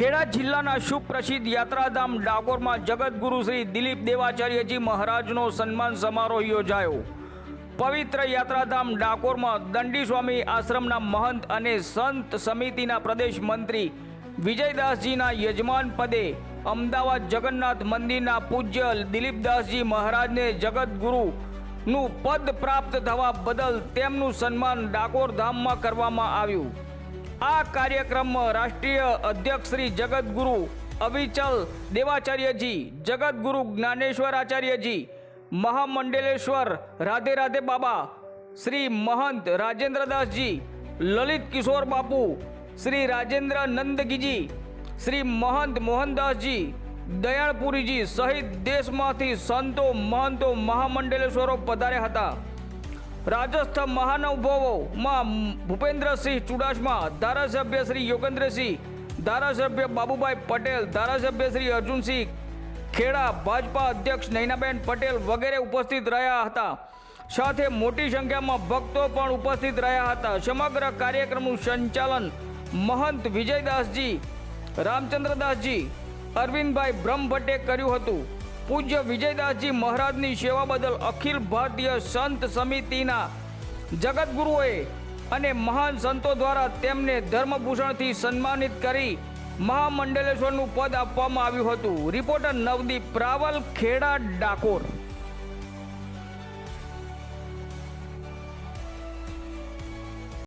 ખેડા જિલ્લાના સુપ્રસિદ્ધ યાત્રાધામ ડાકોરમાં જગતગુરુ શ્રી દિલીપ દેવાચાર્યજી મહારાજનો સન્માન સમારોહ યોજાયો. પવિત્ર યાત્રાધામ ડાકોરમાં દંડી સ્વામી આશ્રમના મહંત અને સંત સમિતિના પ્રદેશ મંત્રી વિજયદાસજીના યજમાન પદે અમદાવાદ જગન્નાથ મંદિરના પૂજ્ય દિલીપદાસજી મહારાજને જગતગુરુનું પદ પ્રાપ્ત થવા બદલ તેમનું સન્માન ડાકોર ધામમાં કરવામાં આવ્યું. આ કાર્યક્રમમાં રાષ્ટ્રીય અધ્યક્ષ શ્રી જગતગુરુ અવિચલ દેવાચાર્યજી જગતગુરુ જ્ઞાનેશ્વર આચાર્યજી મહામંડલેશ્વર રાધે રાધે બાબા, શ્રી મહંત રાજેન્દ્રદાસજી, લલિત કિશોર બાપુ, શ્રી રાજેન્દ્ર નંદગીજી શ્રી મહંત મોહનદાસજી, દયાળપુરીજી સહિત દેશમાંથી સંતો મહંતો મહામંડલેશ્વરો પધાર્યા હતા. રાજસ્થ મહાનુભાવોમાં ભૂપેન્દ્રસિંહ ચુડાસમા, ધારાસભ્ય શ્રી યોગેન્દ્રસિંહ, ધારાસભ્ય બાબુભાઈ પટેલ, ધારાસભ્ય શ્રી અર્જુનસિંહ, ખેડા ભાજપા અધ્યક્ષ નૈનાબેન પટેલ વગેરે ઉપસ્થિત રહ્યા હતા. સાથે મોટી સંખ્યામાં ભક્તો પણ ઉપસ્થિત રહ્યા હતા. સમગ્ર કાર્યક્રમનું સંચાલન મહંત વિજયદાસજી, રામચંદ્રદાસજી, અરવિંદભાઈ બ્રહ્મભટ્ટે કર્યું હતું. પૂજ્ય વિજયદાસજી મહારાજની સેવા બદલ અખિલ ભારતીય સંત સમિતિના જગતગુરુઓએ અને મહાન સંતો દ્વારા તેમને ધર્મભૂષણથી સન્માનિત કરી મહામંડલેશ્વરનું પદ આપવામાં આવ્યું હતું. રિપોર્ટર નવદીપ રાવલ, ખેડા, ડાકોર.